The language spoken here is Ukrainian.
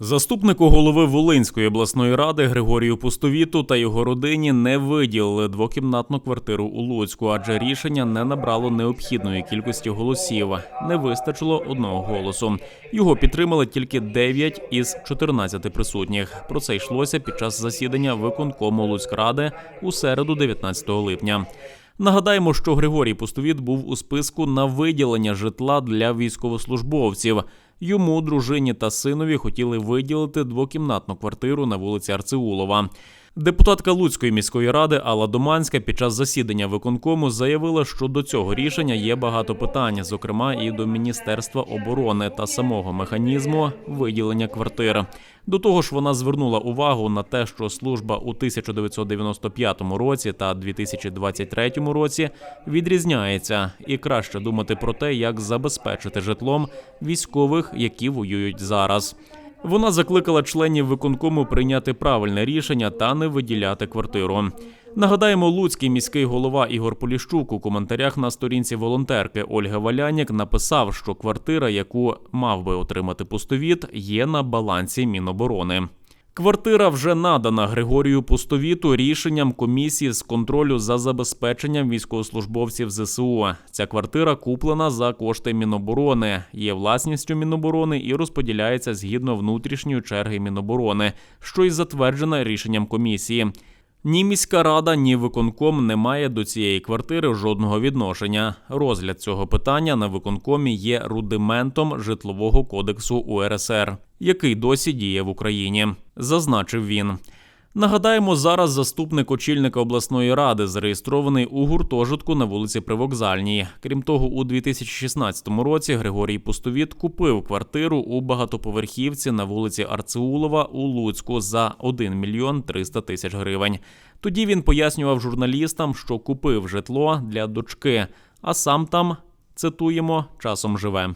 Заступнику голови Волинської обласної ради Григорію Пустовіту та його родині не виділили двокімнатну квартиру у Луцьку, адже рішення не набрало необхідної кількості голосів. Не вистачило одного голосу. Його підтримали тільки 9 із 14 присутніх. Про це йшлося під час засідання виконкому Луцькради у середу, 19 липня. Нагадаємо, що Григорій Пустовіт був у списку на виділення житла для військовослужбовців. Йому, дружині та синові хотіли виділити двокімнатну квартиру на вулиці Арцеулова. Депутатка Луцької міської ради Алла Доманська під час засідання виконкому заявила, що до цього рішення є багато питань, зокрема і до Міністерства оборони та самого механізму виділення квартир. До того ж, вона звернула увагу на те, що служба у 1995 році та 2023 році відрізняється, і краще думати про те, як забезпечити житлом військових, які воюють зараз. Вона закликала членів виконкому прийняти правильне рішення та не виділяти квартиру. Нагадаємо, луцький міський голова Ігор Поліщук у коментарях на сторінці волонтерки Ольги Валянік написав, що квартира, яку мав би отримати пустовіт, є на балансі Міноборони. Квартира вже надана Григорію Пустовіту рішенням комісії з контролю за забезпеченням військовослужбовців ЗСУ. Ця квартира куплена за кошти Міноборони, є власністю Міноборони і розподіляється згідно внутрішньої черги Міноборони, що й затверджена рішенням комісії. Ні міська рада, ні виконком не має до цієї квартири жодного відношення. Розгляд цього питання на виконкомі є рудиментом житлового кодексу УРСР, який досі діє в Україні, зазначив він. Нагадаємо, зараз заступник очільника обласної ради зареєстрований у гуртожитку на вулиці Привокзальній. Крім того, у 2016 році Григорій Пустовіт купив квартиру у багатоповерхівці на вулиці Арцеулова у Луцьку за 1 мільйон 300 тисяч гривень. Тоді він пояснював журналістам, що купив житло для дочки, а сам там цитуємо часом живе.